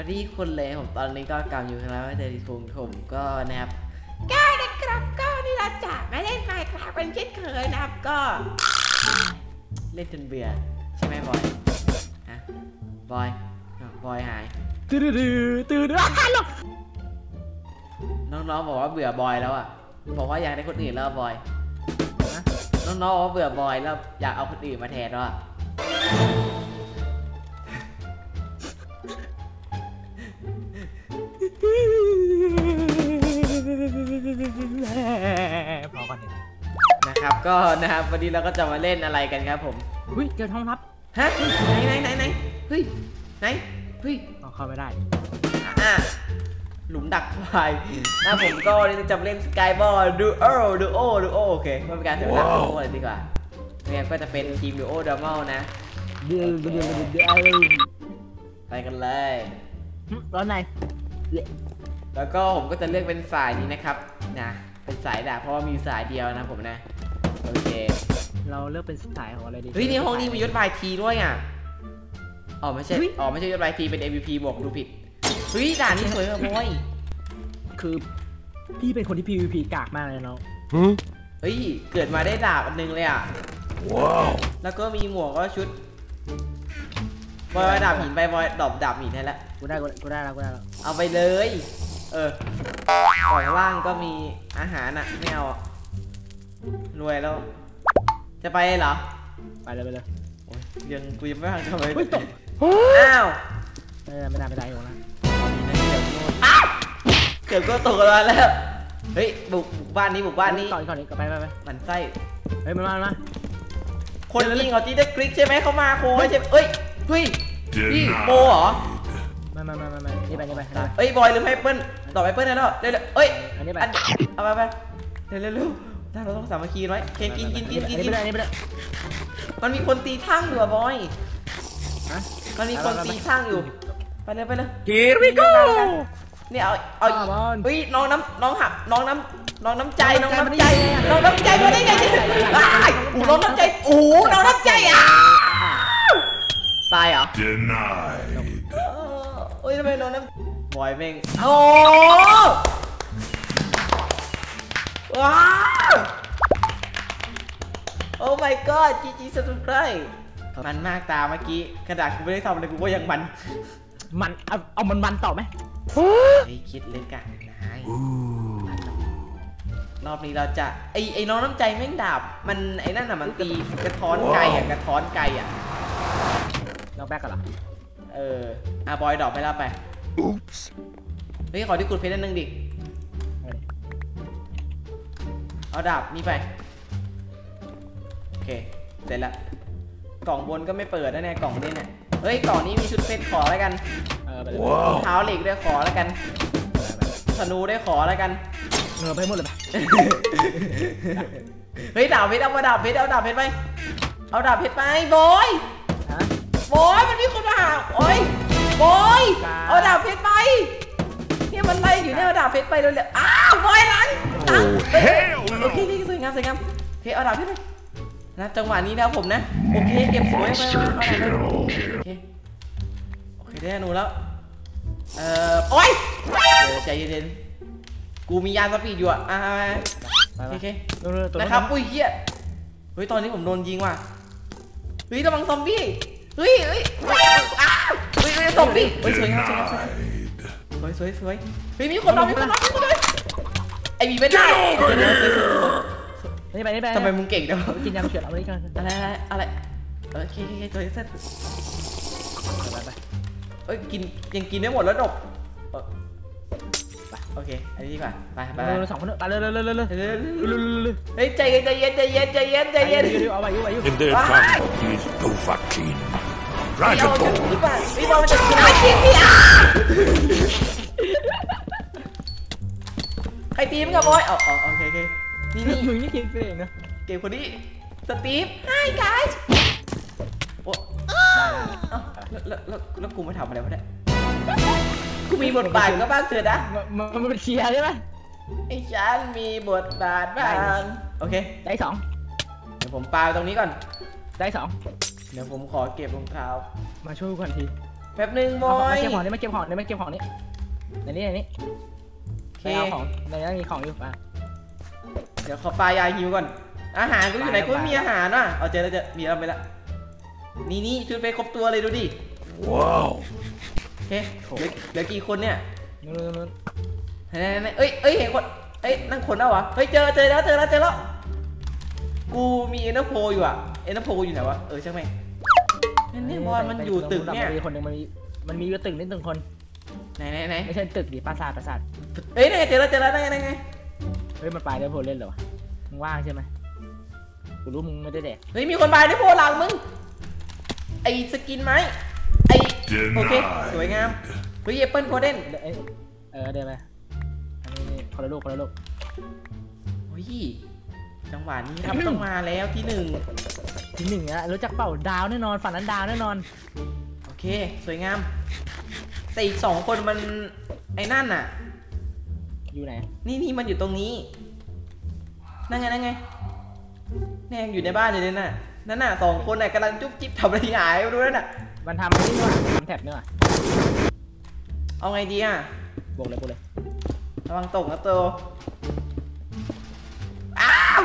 สวัสดีคนเลยผมตอนนี้ก็กลับอยู่คณะเทลิทุงผมก็นะครับก็นะครับก็นี่เราจะมาเล่นไมค์ครับเป็นเช่นเคยนะครับก็ เล่นจนเบื่อใช่ไหมบอยฮะบอยอ้าวบอยหายตื่นตื่นตื่นอ้าวหลบน้องๆบอกว่าเบื่อบอยแล้วอะบอกว่าอยากได้คนอื่นแล้วอะบอยนะน้องๆบอกว่าเบื่อบอยแล้วอยากเอาคนอื่นมาแทนแล้วอะ ก็นะครับวันนี้เราก็จะมาเล่นอะไรกันครับผมอุ้ยเจอท้องรับฮะไหนไหนไหนไหนเฮ้ยไหนเฮ้ยเอาเข้าไม่ได้อะหลุมดักควายนะผมก็วันนี้จะมาเล่นสกายบอลดูโอดูโอดูโอโอเคไม่เป็นการเสียเวลาดูโอเลยดีกว่าเนี่ยก็จะเป็นทีมดูโอดอมอลนะเดือดเดือดเดือดเดือดไปกันเลยร้อนในแล้วก็ผมก็จะเลือกเป็นสายนี้นะครับนะเป็นสายดาบเพราะว่ามีสายเดียวนะผมนะ โอเค เราเลือกเป็นสายของอะไรดีเฮ้ยในห้องนี้มียศบายทีด้วยอะอ๋อไม่ใช่เฮ้ยอ๋อไม่ใช่ยศบายทีเป็น MVP บวกดูผิดเฮ้ยด่านนี้สวยอะบอยคือพี่เป็นคนที่ PVP กากมากเลยเนาะเฮ้ย เกิดมาได้ดาบอันนึงเลยอะ ว้าว แล้วก็มีหมวกก็ชุดบอยเอาดาบหินไปบอยดอบดาบหินให้แล้วกูได้กูกูได้แล้วกูได้แล้ว เอาไปเลย เออปล่อยล่างก็มีอาหารอะไม่เอาอะ รวยแล้ว จะไปเหรอ ไปเลยไปเลยโอ้ยยังกูยังไม่ทันทำอะไรเฮ้ยตกอ้าวไม่ได้ไม่ได้ไม่ได้อยู่นะอ้าวเกือบก็ตกกันมาแล้ว เฮ้ยบุกบุกบ้านนี้บุกบ้านนี้ก่อนก่อนนี้ก่อนไปไปไปมันไส้เฮ้ยมามามาคนยิงเอาจีได้คลิกใช่ไหมเขามาโคใช่ไหมเอ้ยเฮ้ยพี่โปเหรอมามามามามานี่ไปนี่ไปนี่ไปเอ้ยบอยลืมให้เปิ้ลต่อไปเปิ้ลนะเนาะเร็วๆเอ้ยอันนี้ไปอันเอาไปไปเร็วเร็ว เร็วถ้าเราต้องสามัคคีไว้โอเคกินกินกินกินอักินไปเลยอันนี้ไปเลยมันมีคนตีทั้งอยู่อะบอยฮะมันมีคนตีทั้งอยู่ไปเลยไปเลย Here we go เนี่ยเอาเอาอีกอ่าบอลเฮ้ยน้องน้ำน้องหักน้องน้ำน้องน้ำใจน้องน้องน้ำน้ำใจใจน้องน้ำใจมาได้ไงเนี่ยอ้ายโอ้น้องน้ำใจโอ้โหน้องน้ำใจอะตายเหรอ Denied. เออเอ้ยทำไมน้องน้ำบอยแม่งโอ้ว้าวโอ้ my god จีจีสตุไครมันมากตาเมื่อกี้กระดาษกูไม่ได้ทำอะไรกูก็ยังมัน มันเอาเอามันมันต่อไหมเฮ้ยคิดเลยกันนายรอบนี้เราจะไอไอ้น้องน้ำใจแม่งดาบ มันไอ้นั่นน่ะมันตีกระท้อนไกลอะกระท้อนไกลอะเราแบกกันเหรอเอออะบอยดอกไปแล้วไป Oops. เฮ้ยขอที่กุดเพชรนิดนึงดิเอาดาบนี่ไปโอ เคเสร็จละกล่องบนก็ไม่เปิดนะเนี่ยกล่องนี้เนี่ยเฮ้ยกล่องนี้มีชุดเพชรขอแล้วกันเออไปเลย Wow. เท้าเหล็กด้วยขอแล้วกันธนูได้ขอแล้วกันเออไปหมดเลยไปเฮ้ยดาบเพชรเอามาดาบเพชรเอาดาบเพชรไปเอาดาบเพชรไปบอยฮะบอยมันมีคนมาหาโอ้ยบอยจ้าเอาดาบเพชรไปเนี่ยมันไล่อยู่เนี่ยเอาดาบเพชรไปเร็วๆอ้าวบอยหลังหลัง Oh, hell โอเค no. นี่สวยงามสวยงามโอเคเอาดาบเพชรไป นะจังหวะนี้นะครับผมนะโอเคเก็บสวยไปมาเอาดาบเพชรโอเคโอเคได้หนูแล้วเอ่อโอ้ยเดี๋ยวใจเย็นๆกูมียานสปีดอยู่อะอ่าไปโอไปเคเร็วๆตัวนะครับอุ้ยเฮียเฮ้ยตอนนี้ผมโดนยิงว่ะเฮ้ยระวังซอมบี้เฮ้ยเฮ้ยอ้าวเฮ้ยเฮ้ยซอมบี้เฮ้ยสวยงามสวยงามสวยงาม Denied. สวยสวยสวยเฮ้ยมีคนนอนมีคนนอนมีคนนอนไอบีไม่ได้ นี่ไปนี่ไปทำไมมึงเก่งจังวะกินยาเฉื่อยเอาไปกันอะไรอะไรอะไรเออโอเคโอเคสวยสวยไปไปเอ้ยกินยังกินได้หมดแล้วดกเออไปโอเคอันนี้ดีกว่าไปไปไปไปเร็วๆสองคนเนอะไปเร็วๆเร็วๆเร็วๆเร็วเร็วเร็วๆเร็วเร็วๆเร็วๆเฮ้ยใจเย็นใจเย็นใจเย็นใจเย็นใจเย็นเร็วๆเอาไปอยู่ไปอยู่ In their Ah! tongue is Dovahkiin. ไม่เอาจะ Dragon พี่ป่ะพี่บอลมันจะกินไม่กินพี่อะใครตีมกับบอยอ๋ออ๋อโอเคโอเค นี่นี่มึงนี่คิดไปเองนะเกมคนนี้สตีฟ Hi guys โอ้เอ้าแล้วแล้วแล้วแล้วกูมาทำอะไรวะเนี่ยกูมีบทบาทก็บ้างเถอะนะมันมันมันเป็นเชียร์ใช่ไหมไอ้ฉันมีบทบาทบ้างโอเค ได้สองเดี๋ยวผมปาตรงนี้ก่อน ได้สองเดี๋ยวผมขอเก็บรองเท้า มาช่วยกูก่อนทีแป๊บหนึงบอเอายมาเก็บของนี่มาเก็บของนี่มาเก็บของนี่ในนี้ในนี้โอเคไปเอาของในนี้มีของอยู่ป่ะเดี๋ยวขอปลายาหิวก่อน อาหารกูอยู่ไหนไปกูไม่มีอาหารว่ะเอาเจอแล้วเจอมีแล้วไปละนี่นี่ชุดไปครบตัวเลยดูดิ Wow. โอเคเหลือเหลือกี่คนเนี่ยนู่นนู่นนู่นไหนไหนไหนเอ้ยเอ้ยเห็นคนเอ้ยนั่งคนแล้ววะเฮ้ยเจอเจอแล้วเจอแล้วเจอแล้วกูมีเอ็นเตอร์โพอยู่อะเอ็นเตอร์โพอยู่ไหนวะเออใช่ไหมนั่นเนี่ยบอลมันอยู่ตึกเนี่ยมันมีคนหนึ่งมันมีมันมีอยู่ตึกนิดหนึ่งคนไหนไหนไหนไม่ใช่ตึกดิปราสาทปราสาทเอ้ยนี่นไงเจอแล้วเจอแล้วได้ไงได้ไง เฮ้ยมันไปแล้วโพลเล่นเหรอวะมึงว่างใช่ไหมกูรู้มึงไม่ได้แดกเฮ้ยมีคนบายด้วยโพหลังมึง ไอสกินไหมไอโอเคสวยงามเฮ้ยแอปเปิลโคเดนเอ้ยเออเดี๋ยวไปอันนี้นี่คนละลูกคนละลูกเฮ้ยจังหวะนี้ครับต้องมาแล้วที่หนึ่งทีหนึ่งอะรู้จักเปล่าดาวแน่นอนฝันนั้นดาวแน่นอน โอเค สวยงาม แต่อีกสองคนมันไอ้นั่นน่ะ อยู่ไหน นี่นี่มันอยู่ตรงนี้ นั่นไงนั่นไงแน่ยังอยู่ในบ้านอยู่เลยน่ะ นั่นน่ะสองคนน่ะกำลังจุ๊บจิ๊บทำอะไรหายไม่รู้นั่นน่ะ มันทำนี่ด้วยทำแท็บเนี่ยว่ะเอาไงดีอะบวกเลยบวกเลย ระวังตกนะตัวอ้าว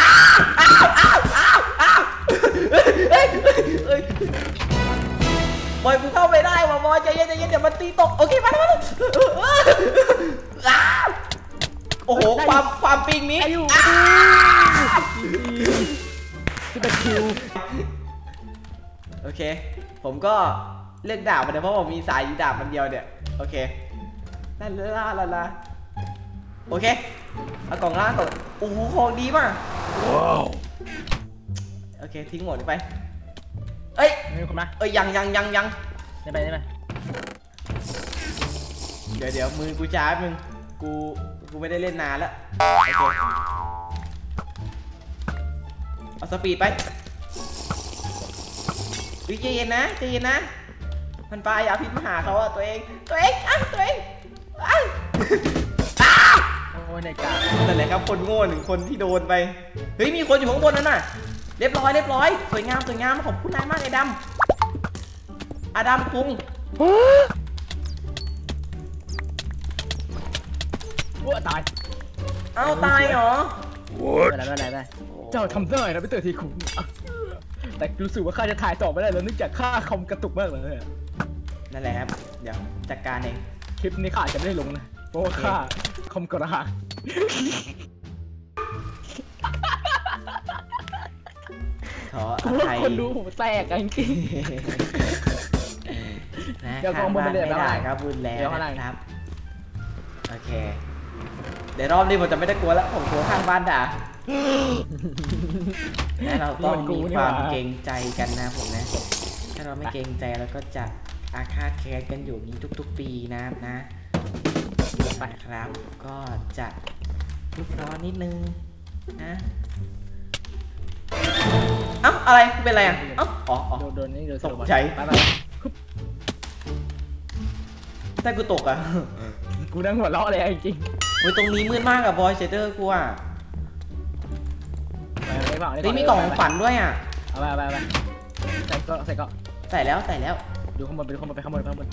อ้าวอ้าวอ้าวอ้าวอ้าวเฮ้ยเฮ้ยเฮ้ยบอยกูเข้าไม่ได้ว่ะบอยใจเย็นใจเย็นเดี๋ยวมันตีตก โอเคมาแล้ว ปิงนี้อายุอ้าวที่เป็นคิวโอเค ผมก็เลือกดาบมาเนี่ยเพราะผมมีสายอยู่ดาบมันเดียวเนี่ย โอเคลาลาลาลาโอเค เอากล่องล่างก่อนโอ้โหของดีมาก Wow. โอเค ทิ้งหมดไป เอ้ยมีคนมาเอ้ยยังยังยังยังได้ไปได้ไปเดี๋ยวเดี๋ยวมือกูจ้าบมึง กู กูไม่ได้เล่นนานแล้วโอเคเอาสปีดไปวิใจเย็นนะใจเย็นนะ มันปลายาพิษมาหาเขาอะตัวเอง ตัวเองอะตัวเองอะโอ้ยในกานั่นแหละครับคนโง่หนึ่งคนที่โดนไป เฮ้ยมีคนอยู่ข้างบนนั่นน่ะ เรียบร้อยเรียบร้อย สวยงามสวยงามขอบคุณนายมากไอ้ดำอาดัมคุง อ้วตายเอ้าตายเหรอ What? ไม่ได้ไม่ได้ไม่ได้เจ้าทำได้นะไม่เตอร์ทีคุงแต่รู้สึกว่าข้าจะถ่ายต่อไม่ได้แล้วเนื่องจากข้าคอมกระตุกมากเลยนั่นแหละครับ เดี๋ยวจัดการเอง คลิปนี้ข้าอาจจะไม่ได้ลงนะเพราะว่าข้าคอมกระหักขออกูว่าภัยคนดูหูแตกอะจริง นะเดี๋ยวกองบนข้างไปเลยไม่ได้ไม่ได้ครับบุญแล้วเดี๋ยวข้างล่าง นะครับ โอเค เดี๋ยวรอบนี้ผมจะไม่ได้กลัวแล้วผมกลัวข้างบ้านด่าและเราต้องมีความเกรงใจกันนะผมนะ ถ้าเราไม่เกรงใจเราก็จะอาฆาตแค้นกันอยู่นี้ทุก ๆ ปีนะครับนะไปครับ ก็จะรุกร้อนนิดนึงนะเอ้าอะไรเป็นอะไรอะเอ้าอ๋ออ๋อโดนโดนนี่โดนตกใจไปไปถ้ากูตกอะกูนั่งหัวเราะเลยอะจริง โอ้ยตรงนี้มืดมากอะบอยเชเดอร์กูอะๆไปไปไปเฮ้ยมีกล่องของขวัญด้วยอะเอาไปเอาไปเอาไปใส่ก็ใส่ก็ใส่แล้วใส่แล้วดูข้างบนไปดูข้างบนไปข้างบนไปข้างบน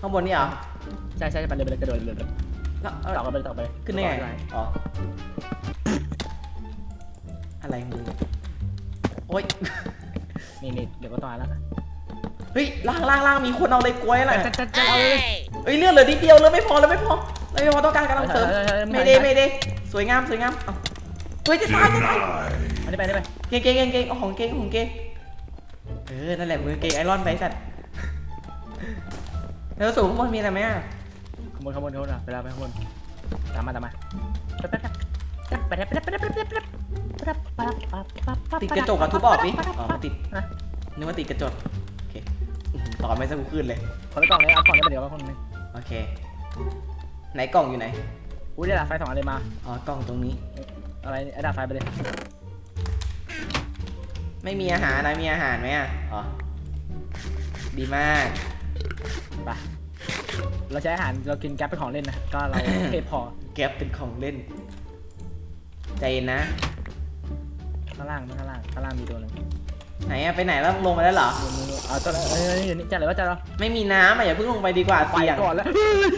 ข้างบนนี่เหรอใช่ใช่ไปเลยไปเลยกระโดดเลยเลยแล้วเอาต่อกันไปต่อไปขึ้นได้ไงอ๋ออะไรมึงโอ๊ยนี่นี่เดี๋ยวก็ต่อแล้วเฮ้ยล่างล่างล่างมีคนเอาเลยกล้วยน่ะจะจะจะเอาเลยเฮ้ยเลือดเหลือนิดเดียวเลยไม่พอเลยไม่พอ ไม่เป็ามต้องการกำลังเสริมไม่ได้ไม่ได้สวยงามสวยงามเอาเฮ้ยจะตายจะตายอันนี้ไปได้ไปเก่งเก่งเก่งเกงเอาของเก่งของเก่งเออนั่นแหละมือเก่งไอรอนไปสัตว์แล้วสูงข้างบนมีอะไรไหมอะข้างบนข้างบนข้างบนอะเวลาไปข้างบนตามมาตามมาติดกระจกอะทุบออกดิอ๋อติดนึกว่าติดกระจกโอเคต่อไม่สักกูขึ้นเลยขอไปก่อนเลยเอาก่อนเลยเดี๋ยวมาคนนึงโอเค ไหนกล่องอยู่ไหนอุ้ยได้ดาบไฟสองอันเลยมา อ๋อกล่องตรงนี้ อะไรไอ้ดาบไฟไปเลย ไม่มีอาหารนะมีอาหารไหมอะ อ๋อ ดีมาก ไป เราใช้อาหารเรากินแก๊ปเป็นของเล่นนะ ก็เราเทพพอ แก็บเป็นของเล่น ใจเย็นนะ ข้างล่างข้างล่างข้างล่างมีตัวหนึงไหนอะไปไหนแล้วลงมาแล้วเหรอ เอาตัวเอ้ยนี่จะอะไรวะจะเราไม่มีน้ำอะอย่าเพิ่งลงไปดีกว่าไปเสี่ยงก่อนแล้วมาเลย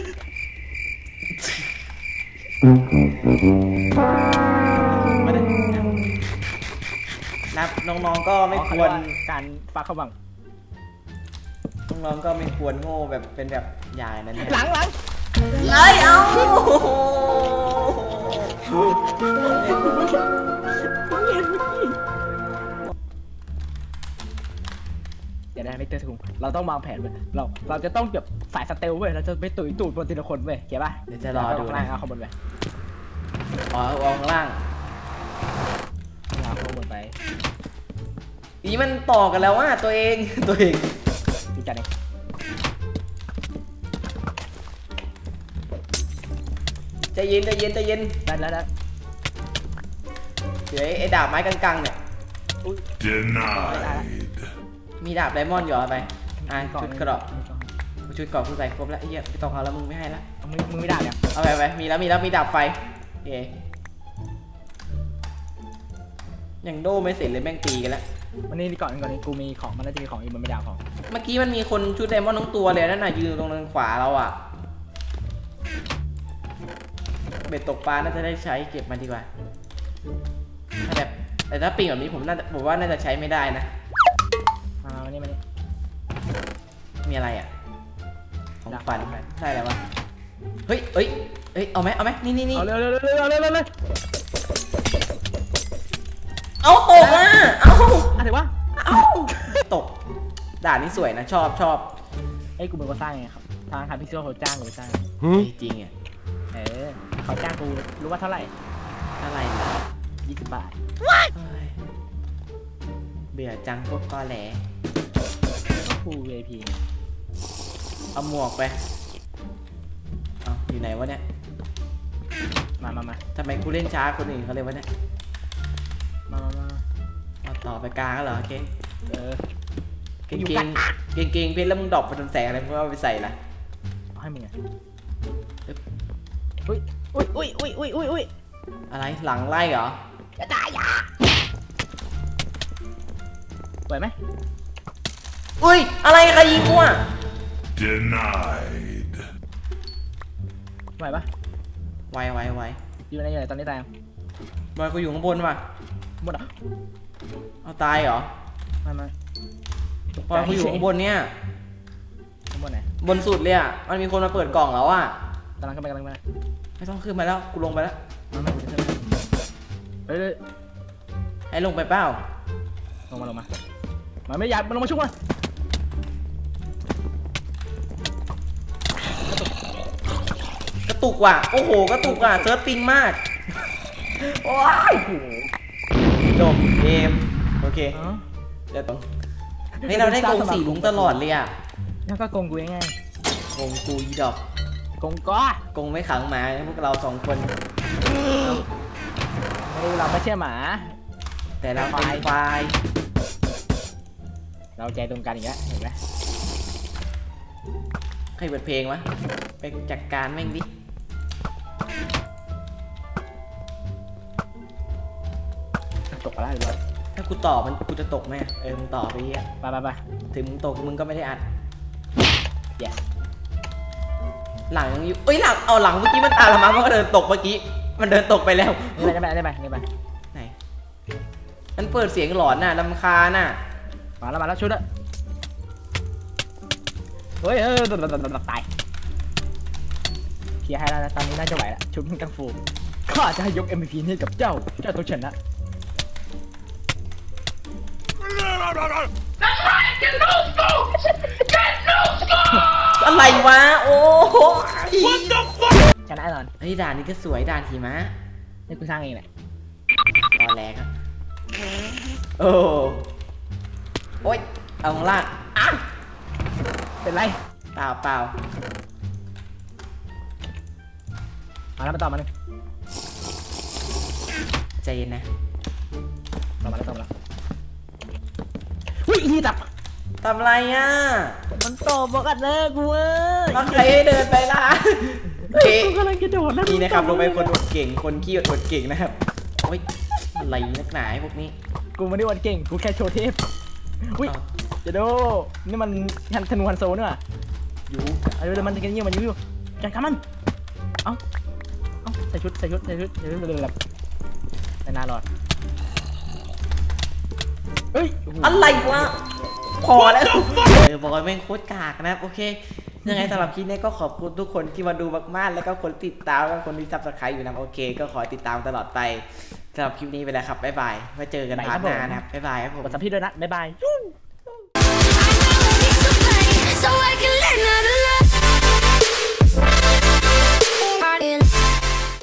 นับน้องๆก็ไม่ควรการฟักเข้าบังน้องๆก็ไม่ควรโง่แบบเป็นแบบยายนะเนี่ยหลังหลังเอ้ยเอา เดี๋ยวได้ไม่เจอถุงเราต้องวางแผนเว้ยเราเราจะต้องแบบสายสเตลเว้ยเราจะไปตุยตูดบนทีละคนเว้ยเก็บป่ะเดี๋ยวจะรอดูข้างล่านะงเอาข้างบนไปอ๋อเอาข้างล่างเอาข้างบนไปอีมันต่อกันแล้วว่าตัวเองตัวเองดีจังเลยใจเย็นใจเย็นใจเย็นได้แล้วได้เดี๋ยวไอ้ไอ้ดาบไม้กังๆเนี่ย Denied. มีดาบไดมอนด์อยู่เอาไปอะชุดกระดอกชุดเกราะกูใส่ครบแล้วไอ้เหี้ยไม่ต้องเอาแล้วมึงไม่ให้ละมึงมึงไม่ได้เนี่ยเอาไปไปมีแล้วมีแล้วมีดาบไฟโอเคยังโดไม่เสร็จเลยแม่งตีกันแล้ววันนี้ก่อนก่อนนี้กูมีของมันน่าจะมีของอีกมันไม่ได้เอาของ เมื่อกี้มันมีคนชุดไดมอนด์ทั้งตัวเลยนั่นน่ะยืนตรงทางขวาเราอะเบ็ดตกปลาน่าจะได้ใช้เก็บมาดีกว่าถ้าแบบแต่ถ้าปิงแบบนี้ผมน่าจะผมว่าน่าจะใช้ไม่ได้นะมาวั นนี้มานี่มีอะไรอะ ของดาบฝันไฟได้อะไรวะ เฮ้ยเอ้ยเอ้ย เอาไหมเอาไหมนี่นี่นี่เอาเร็วเร็วเร็วเร็วเร็วเร็วเร็วเอาตกอะเอาอะถือว่าเอาตก ด่านนี้สวยนะชอบชอบไอ้ยกูเป็นคนสร้างไงครับ ทางทางพี่เสื้อเขาจ้างกูไปสร้างเฮ้ยจริงอะเออเขาจ้างกูรู้ว่าเท่าไหร่อะไรนะยี่สิบบาท เฮ้ยเบื่อจังพวกกอแหลก็กู VIP เอาหมวกไป เอาอยู่ไหนวะเนี่ย มามามาทำไมกูเล่นช้าคนอื่นเขาเลยวะเนี่ย มามามาเอาต่อไปกลางแล้วเหรอโอเคเออ เก่งอยู่เก่กังน เก่งเก่งเพชรแล้วมึงดรอปไปทำแสงอะไรมึงเอาไปใส่ละเอาให้มึงไงอุ้ยอุ้ยอุ้ยอุ้ยอุ้ยอุ้ยอุ้ยอะไรหลังไล่เหรอ จะตายอะ ไหวไหมอุ้ย อะไรใครยิงกูอะ Denied. ไหวปะไวไวไวอยู่ไหนอยู่ไหนตอนนี้ตายยังบอยกูอยู่ข้างบนว่ะหมดอะเอาตายเหรอมามาบอยกูอยู่ข้างบนเนี่ยข้างบนไหนบนสุดเลยอะมันมีคนมาเปิดกล่องแล้วอะกำลังขึ้นไปกำลังขึ้นไปไม่ต้องขึ้นมาแล้วกูลงไปแล้วมาไม่กูจะขึ้นไปเฮ้ยเฮ้ยให้ลงไปเปล่าลงมาลงมา มาไม่อยากมันลงมาช่วยมากระตุกว่ะ โอ้โห กระตุกว่ะ เซิร์ชปิงมาก โอ้ยจบเกม โอเคอ๋อเดี๋ยวต้องเฮ้ยเราได้กงสีลุงตลอดเลยอะแล้วก็โกงกูยังไงกงกูอีดอกโกงก้อกงไม่ขังหมาพวกเราสองคนไม่รู้เราไม่ใช่หมา แต่เราเป็นไฟล์ เราใจตรงกันอีกแล้วเห็นไหมใครเปิดเพลงวะไปจัดการแม่งดิจบไปแล้วหรือเปล่าถ้ากูตอบมันกูจะตกไหมเออมึงตอบไปเหี้ยไปไปไปถึงมึงตกมึงก็ไม่ได้อัด yes หลังยังอยู่เอ้ยหลังเอาหลังเมื่อกี้มันตามเรามามันก็เดินตกเมื่อกี้ มันเดินตกไปแล้วนี่ไปนี่ไปนี่ไปนี่ไปไหนมันเปิดเสียงหลอนน่ะลำคาญน่ะ มาแล้วมาแล้วชุดอะเฮ้ยเออตายเคลียร์ให้แล้วนะตอนนี้น่าจะไหวละชุดมันกังฟูข้าจะให้ยก MVP ให้กับเจ้า เจ้าต้องชนะอะไรวะ โอ้โหชนะแน่นอนเฮ้ยด่านนี้ก็สวยด่านหิมะนี่กูสร้างเองแหละตอแรกครับโอ้ โอ้ยเอาข้างล่างอะเป็นไรเปล่าเปล่ามาแล้วมาต่อมาหนึ่งใจเย็นนะต่อมาแล้วต่อมาแล้วอุ้ยอีตับทำไรอะ มันตบบอกกันเลยกูเว้ยแล้วใครให้เดินไปล่ะโอเคกูกำลังจะโดดแล้วนี่นะครับลงไปคนอดเก่ง คนขี้อดเก่งนะครับ โอ้ยอะไรนักหนาไอ้พวกนี้ กูไม่ได้วันเก่ง กูแค่โชว์เทพ อุ้ยจะดูนี่มันฮันธนูฮันโซนี่หว่าอยู่เอาเดี๋ยวมันจะกันยิงมันยิงอยู่จัดการมันเอ้าเอ้าใส่ชุดใส่ชุดใส่ชุดใส่ชุดเลยแบบแต่นานรอดเฮ้ยโโหอะไรวะพอแล้วเออบอยแม่งโคตรกากนะครับโอเค ยังไงสำหรับคลิปนี้ก็ขอบคุณทุกคนที่มาดูมากๆ แล้วก็คนติดตามแล้วก็คนที่ซับสไครต์อยู่นะโอเค ก็ขอติดตามตลอดไป สำหรับคลิปนี้ไปแล้วครับบ๊ายบายไว้เจอกันพาร์ทหน้านะครับบ๊ายบายครับผมกดซับพี่ด้วยนะบ๊ายบาย